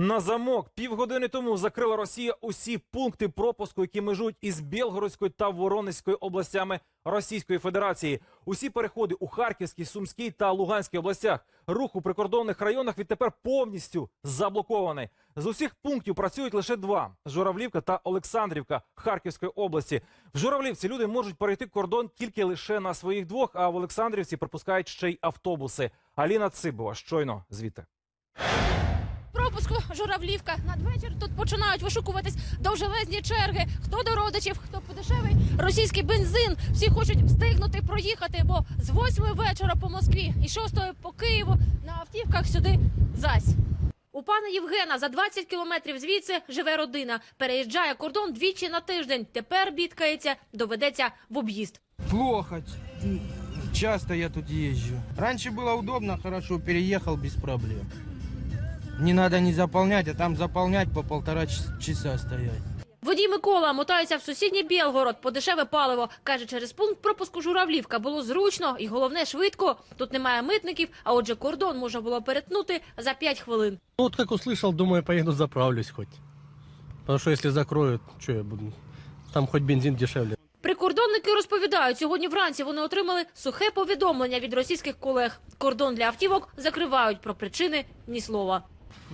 На замок півгодини тому закрила Росія усі пункти пропуску, які межують із Білгородською та Воронезькою областями Російської Федерації. Усі переходи у Харківській, Сумській та Луганській областях. Рух у прикордонних районах відтепер повністю заблокований. З усіх пунктів працюють лише два: Журавлівка та Олександрівка Харківської області. В Журавлівці люди можуть перейти кордон тільки лише на своїх двох, а в Олександрівці пропускають ще й автобуси. Аліна Цибова щойно звідти. Пропуску Журавлівка. Надвечір тут починають вишукуватись довжелезні черги. Хто до родичів, хто по дешевий російський бензин. Всі хочуть встигнути проїхати, бо з восьми вечора по Москві і шостої по Києву на автівках сюди зась. У пана Євгена за 20 кілометрів звідси живе родина. Переїжджає кордон двічі на тиждень. Тепер бідкається, доведеться в об'їзд. Плохо. Часто я тут езжу. Раньше было удобно, хорошо, переехал без проблем. Не надо не заполнять, а там заполнять по полтора часа стоять. Водій Микола мотається в сусідній Білгород по дешеве паливо. Каже, через пункт пропуску Журавлівка було зручно і головне швидко. Тут немає митників, а отже, кордон можна було перетнути за 5 хвилин. Ну, вот как услышал, думаю, поеду заправлюсь хоть. Потому что если закроют, что я буду? Там хоть бензин дешевле. Прикордонники розповідають, сьогодні вранці вони отримали сухе повідомлення від російських колег. Кордон для автівок закривають про причини ні слова.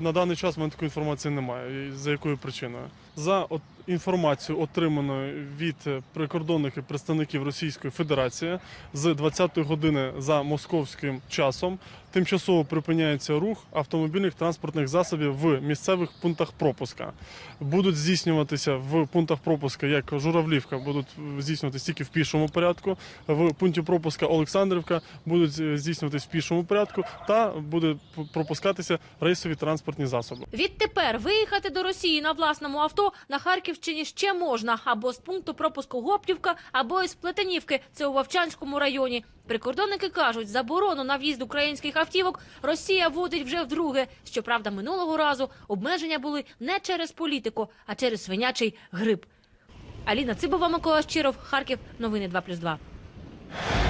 На даний час в мене такої інформації немає. За якою причиною? За от інформацією, отриманою від е, прикордонних і представників Російської Федерації, з 20-ї години за московським часом тимчасово припиняється рух автомобільних транспортних засобів в місцевих пунктах пропуска. Будуть здійснюватися в пунктах пропуска, як Журавлівка, будуть здійснюватися тільки в пішому порядку. В пункті пропуска Олександрівка будуть здійснюватись в пішому порядку, та буде пропускатися рейсові транспортні засоби. Відтепер виїхати до Росії на власному авто на Харківщині ще можна або з пункту пропуску Гоптівка, або із Плетенівки. Це у Вовчанському районі. Прикордонники кажуть, заборону на в'їзд українських автівок Росія вводить вже вдруге. Щоправда, минулого разу обмеження були не через політику, а через свинячий грип. Аліна Цибова, Микола Щиров, Харків. Новини 2+,2.